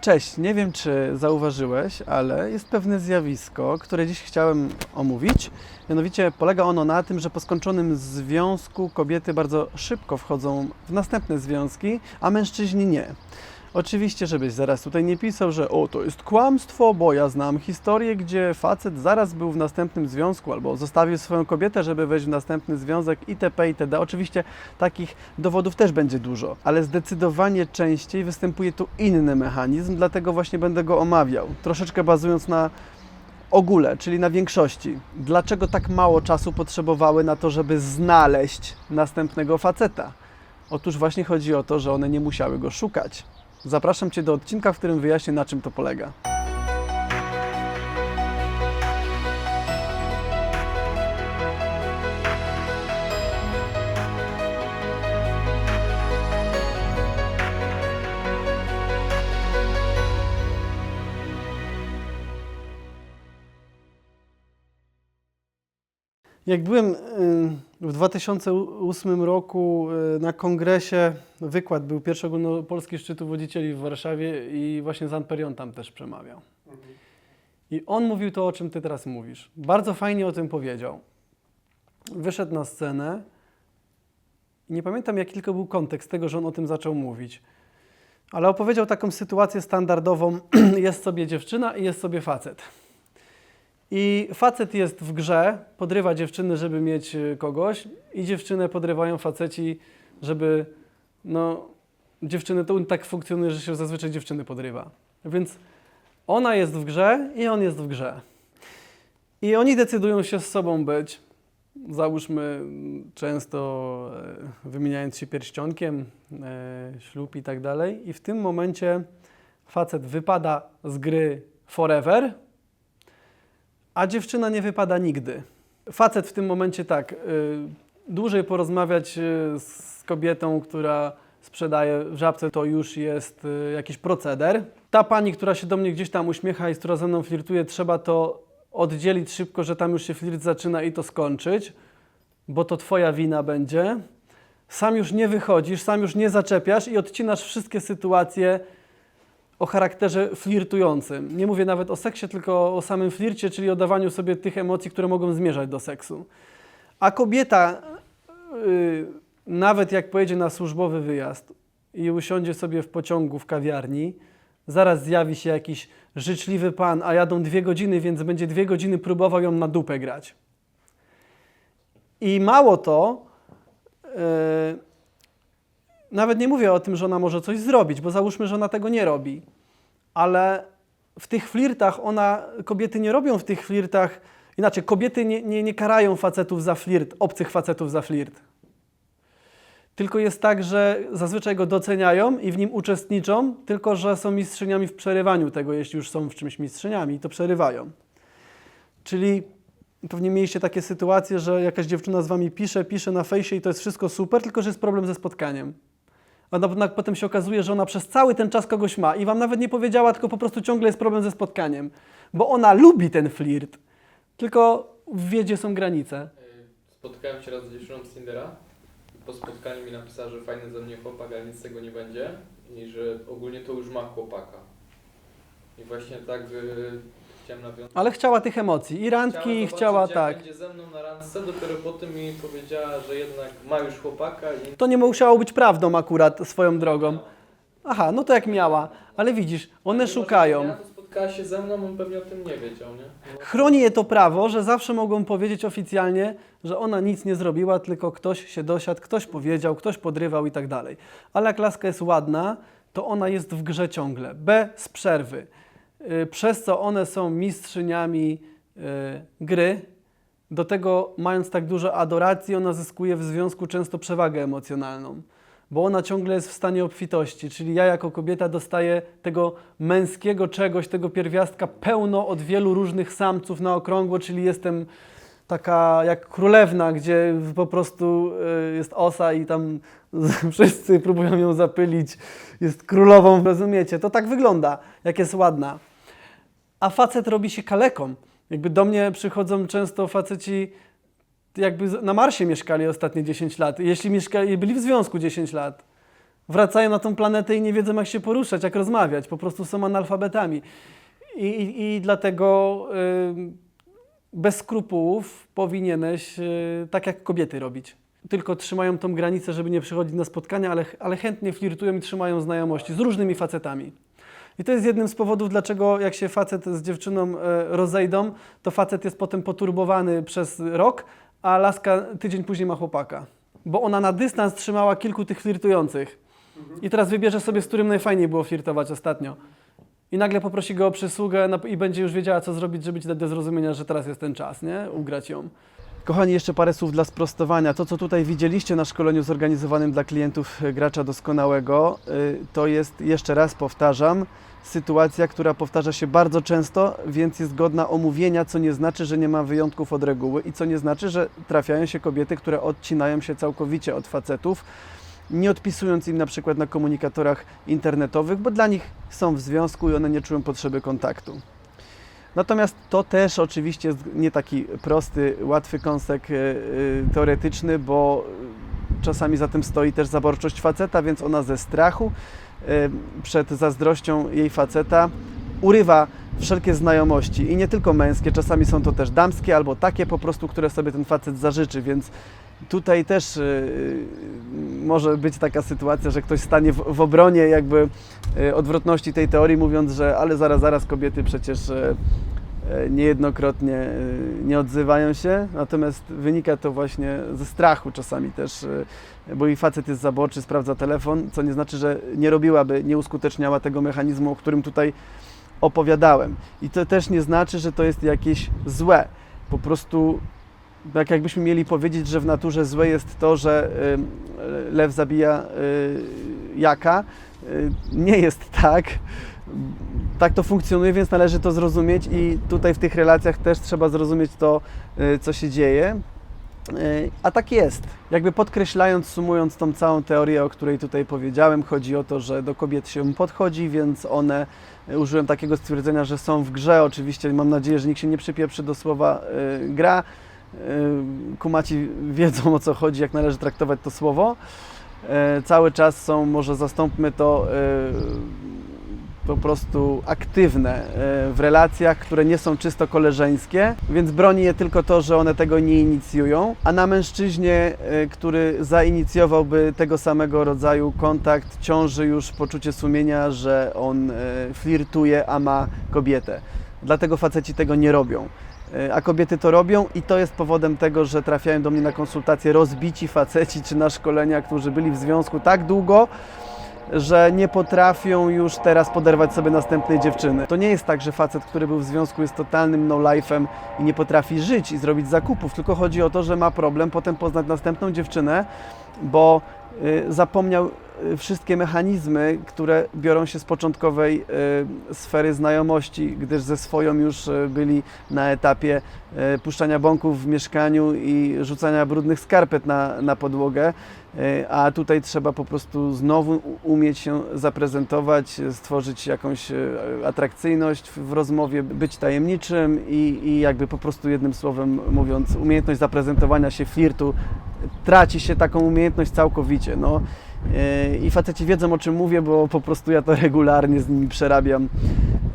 Cześć, nie wiem czy zauważyłeś, ale jest pewne zjawisko, które dziś chciałem omówić. Mianowicie polega ono na tym, że po skończonym związku kobiety bardzo szybko wchodzą w następne związki, a mężczyźni nie. Oczywiście, żebyś zaraz tutaj nie pisał, że o to jest kłamstwo, bo ja znam historię, gdzie facet zaraz był w następnym związku albo zostawił swoją kobietę, żeby wejść w następny związek itp. itd. Oczywiście takich dowodów też będzie dużo, ale zdecydowanie częściej występuje tu inny mechanizm, dlatego właśnie będę go omawiał, troszeczkę bazując na ogóle, czyli na większości. Dlaczego tak mało czasu potrzebowały na to, żeby znaleźć następnego faceta? Otóż właśnie chodzi o to, że one nie musiały go szukać. Zapraszam Cię do odcinka, w którym wyjaśnię, na czym to polega. Jak byłem y, w 2008 roku y, na kongresie, wykład był pierwszy ogólnopolski szczytu wodzicieli w Warszawie i właśnie Zan Perion tam też przemawiał. I on mówił to, o czym ty teraz mówisz. Bardzo fajnie o tym powiedział. Wyszedł na scenę i nie pamiętam, jaki tylko był kontekst tego, że on o tym zaczął mówić. Ale opowiedział taką sytuację standardową. jest sobie dziewczyna i jest sobie facet. I facet jest w grze, podrywa dziewczyny, żeby mieć y, kogoś, i dziewczynę podrywają faceci, żeby. No, dziewczyny to tak funkcjonuje, że się zazwyczaj dziewczyny podrywa. Więc ona jest w grze i on jest w grze. I oni decydują się z sobą być. Załóżmy, często e, wymieniając się pierścionkiem, e, ślub i tak dalej. I w tym momencie facet wypada z gry forever, a dziewczyna nie wypada nigdy. Facet w tym momencie tak, y, dłużej porozmawiać y, z kobietą, która sprzedaje w żabce, to już jest y, jakiś proceder. Ta pani, która się do mnie gdzieś tam uśmiecha i z którą ze mną flirtuje, trzeba to oddzielić szybko, że tam już się flirt zaczyna i to skończyć, bo to twoja wina będzie. Sam już nie wychodzisz, sam już nie zaczepiasz i odcinasz wszystkie sytuacje, o charakterze flirtującym. Nie mówię nawet o seksie, tylko o samym flircie, czyli o dawaniu sobie tych emocji, które mogą zmierzać do seksu. A kobieta, yy, nawet jak pojedzie na służbowy wyjazd i usiądzie sobie w pociągu w kawiarni, zaraz zjawi się jakiś życzliwy pan, a jadą dwie godziny, więc będzie dwie godziny próbował ją na dupę grać. I mało to, yy, nawet nie mówię o tym, że ona może coś zrobić, bo załóżmy, że ona tego nie robi. Ale w tych flirtach ona, kobiety nie robią w tych flirtach, inaczej, kobiety nie, nie, nie karają facetów za flirt, obcych facetów za flirt. Tylko jest tak, że zazwyczaj go doceniają i w nim uczestniczą, tylko że są mistrzyniami w przerywaniu tego, jeśli już są w czymś mistrzyniami, to przerywają. Czyli pewnie mieliście takie sytuacje, że jakaś dziewczyna z wami pisze, pisze na fejsie i to jest wszystko super, tylko że jest problem ze spotkaniem. A na- na- potem się okazuje, że ona przez cały ten czas kogoś ma i wam nawet nie powiedziała, tylko po prostu ciągle jest problem ze spotkaniem. Bo ona lubi ten flirt, tylko w wiedzie są granice. Y, Spotkałem się raz z dziewczyną z Tindera. Po spotkaniu mi napisała, że fajny ze mnie chłopak, ale nic z tego nie będzie. I że ogólnie to już ma chłopaka. I właśnie tak y, chciałem nawiązać. Ale chciała tych emocji i randki, chciała jak tak. będzie ze mną na randce, dopiero potem mi powiedziała, że jednak ma już chłopaka i... To nie musiało być prawdą akurat swoją drogą. Aha, no to jak miała. Ale widzisz, one szukają. Spotkała się ze mną, on pewnie o tym nie wiedział, nie? No. Chroni je to prawo, że zawsze mogą powiedzieć oficjalnie, że ona nic nie zrobiła, tylko ktoś się dosiadł, ktoś powiedział, ktoś podrywał i tak dalej. Ale jak laska jest ładna, to ona jest w grze ciągle, bez przerwy. Yy, Przez co one są mistrzyniami yy, gry. Do tego, mając tak dużo adoracji, ona zyskuje w związku często przewagę emocjonalną. Bo ona ciągle jest w stanie obfitości, czyli ja jako kobieta dostaję tego męskiego czegoś, tego pierwiastka pełno od wielu różnych samców na okrągło, czyli jestem taka jak królewna, gdzie po prostu y, jest osa i tam wszyscy próbują ją zapylić, jest królową, rozumiecie? To tak wygląda, jak jest ładna. A facet robi się kaleką. Jakby do mnie przychodzą często faceci, jakby na Marsie mieszkali ostatnie 10 lat, jeśli mieszkali, byli w związku 10 lat. wracają na tą planetę i nie wiedzą, jak się poruszać, jak rozmawiać. Po prostu są analfabetami. I, i, i dlatego y, bez skrupułów powinieneś y, tak jak kobiety robić. Tylko trzymają tą granicę, żeby nie przychodzić na spotkania, ale, ale chętnie flirtują i trzymają znajomości z różnymi facetami. I to jest jednym z powodów, dlaczego jak się facet z dziewczyną e, rozejdą, to facet jest potem poturbowany przez rok, a laska tydzień później ma chłopaka. Bo ona na dystans trzymała kilku tych flirtujących. I teraz wybierze sobie, z którym najfajniej było flirtować ostatnio. I nagle poprosi go o przysługę i będzie już wiedziała, co zrobić, żeby ci dać do zrozumienia, że teraz jest ten czas, nie? Ugrać ją. Kochani, jeszcze parę słów dla sprostowania. To, co tutaj widzieliście na szkoleniu zorganizowanym dla klientów e, gracza doskonałego, y, to jest, jeszcze raz powtarzam, sytuacja, która powtarza się bardzo często, więc jest godna omówienia, co nie znaczy, że nie ma wyjątków od reguły i co nie znaczy, że trafiają się kobiety, które odcinają się całkowicie od facetów, nie odpisując im na przykład na komunikatorach internetowych, bo dla nich są w związku i one nie czują potrzeby kontaktu. Natomiast to też oczywiście nie taki prosty, łatwy kąsek e, e, teoretyczny, bo czasami za tym stoi też zaborczość faceta, więc ona ze strachu e, przed zazdrością jej faceta urywa wszelkie znajomości. I nie tylko męskie, czasami są to też damskie albo takie po prostu, które sobie ten facet zażyczy, więc tutaj też może być taka sytuacja, że ktoś stanie w, obronie jakby odwrotności tej teorii, mówiąc, że ale zaraz, zaraz kobiety przecież niejednokrotnie e, nie odzywają się, natomiast wynika to właśnie ze strachu czasami też, e, bo i facet jest zaborczy, sprawdza telefon, co nie znaczy, że nie robiłaby, nie uskuteczniała tego mechanizmu, o którym tutaj opowiadałem. I to też nie znaczy, że to jest jakieś złe. Po prostu tak jakbyśmy mieli powiedzieć, że w naturze złe jest to, że lew zabija jaka. Nie jest tak. Tak to funkcjonuje, więc należy to zrozumieć i tutaj w tych relacjach też trzeba zrozumieć to, y, co się dzieje. Y, A tak jest. Jakby podkreślając, sumując tą całą teorię, o której tutaj powiedziałem, chodzi o to, że do kobiet się podchodzi, więc one, y, użyłem takiego stwierdzenia, że są w grze. Oczywiście mam nadzieję, że nikt się nie przypieprzy do słowa gra. Kumaci wiedzą o co chodzi, jak należy traktować to słowo. Cały czas są, może zastąpmy to po prostu aktywne y, w relacjach, które nie są czysto koleżeńskie, więc broni je tylko to, że one tego nie inicjują, a na mężczyźnie, y, który zainicjowałby tego samego rodzaju kontakt, ciąży już poczucie sumienia, że on y, flirtuje, a ma kobietę. Dlatego faceci tego nie robią. A kobiety to robią i to jest powodem tego, że trafiają do mnie na konsultacje rozbici faceci czy na szkolenia, którzy byli w związku tak długo, że nie potrafią już teraz poderwać sobie następnej dziewczyny. To nie jest tak, że facet, który był w związku jest totalnym no-life'em i nie potrafi żyć i zrobić zakupów, tylko chodzi o to, że ma problem potem poznać następną dziewczynę, bo y, zapomniał wszystkie mechanizmy, które biorą się z początkowej y, sfery znajomości, gdyż ze swoją już y, byli na etapie y, puszczania bąków w mieszkaniu i rzucania brudnych skarpet na, na podłogę. Y, A tutaj trzeba po prostu znowu umieć się zaprezentować, y, stworzyć jakąś y, atrakcyjność w rozmowie, być tajemniczym i, i jakby po prostu jednym słowem mówiąc, umiejętność zaprezentowania się flirtu traci się taką umiejętność całkowicie. No. Yy, I faceci wiedzą o czym mówię, bo po prostu ja to regularnie z nimi przerabiam.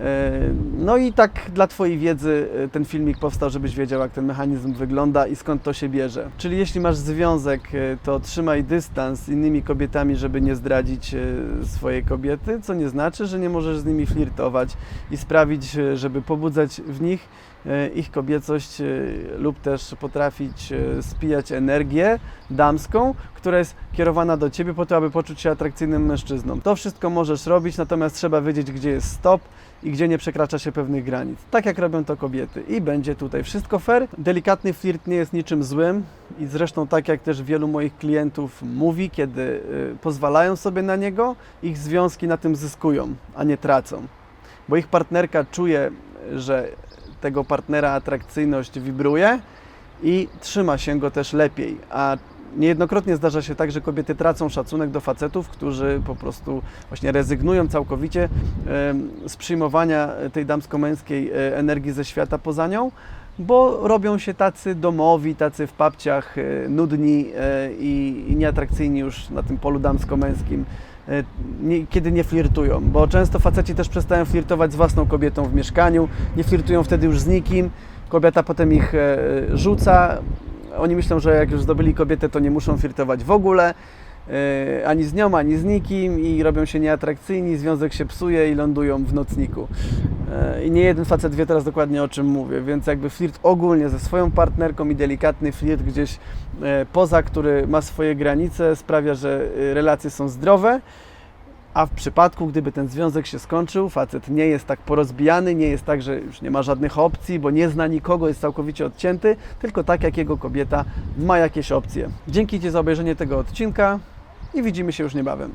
Yy, No i tak dla Twojej wiedzy yy, ten filmik powstał, żebyś wiedział jak ten mechanizm wygląda i skąd to się bierze. Czyli jeśli masz związek, yy, to trzymaj dystans z innymi kobietami, żeby nie zdradzić swojej kobiety, co nie znaczy, że nie możesz z nimi flirtować i sprawić, żeby pobudzać w nich e, ich kobiecość e, lub też potrafić e, spijać energię damską, która jest kierowana do Ciebie po to, aby poczuć się atrakcyjnym mężczyzną. To wszystko możesz robić, natomiast trzeba wiedzieć, gdzie jest stop i gdzie nie przekracza się pewnych granic. Tak jak robią to kobiety. I będzie tutaj wszystko fair. Delikatny flirt nie jest niczym złym i zresztą tak jak też wielu moich klientów mówi, kiedy y, pozwalają sobie na niego, ich związki na tym zyskują, a nie tracą. Bo ich partnerka czuje, że tego partnera atrakcyjność wibruje i trzyma się go też lepiej. A niejednokrotnie zdarza się tak, że kobiety tracą szacunek do facetów, którzy po prostu właśnie rezygnują całkowicie z przyjmowania tej damsko-męskiej e, energii ze świata poza nią, bo robią się tacy domowi, tacy w papciach, e, nudni e, i, nieatrakcyjni już na tym polu damsko-męskim kiedy nie flirtują, bo często faceci też przestają flirtować z własną kobietą w mieszkaniu, nie flirtują wtedy już z nikim, kobieta potem ich rzuca, oni myślą, że jak już zdobyli kobietę, to nie muszą flirtować w ogóle, e, ani z nią, ani z nikim i robią się nieatrakcyjni, związek się psuje i lądują w nocniku. E, I nie jeden facet wie teraz dokładnie o czym mówię, więc jakby flirt ogólnie ze swoją partnerką i delikatny flirt gdzieś e, poza, który ma swoje granice, sprawia, że relacje są zdrowe. A w przypadku, gdyby ten związek się skończył, facet nie jest tak porozbijany, nie jest tak, że już nie ma żadnych opcji, bo nie zna nikogo, jest całkowicie odcięty, tylko tak jak jego kobieta ma jakieś opcje. Dzięki Ci za obejrzenie tego odcinka i widzimy się już niebawem.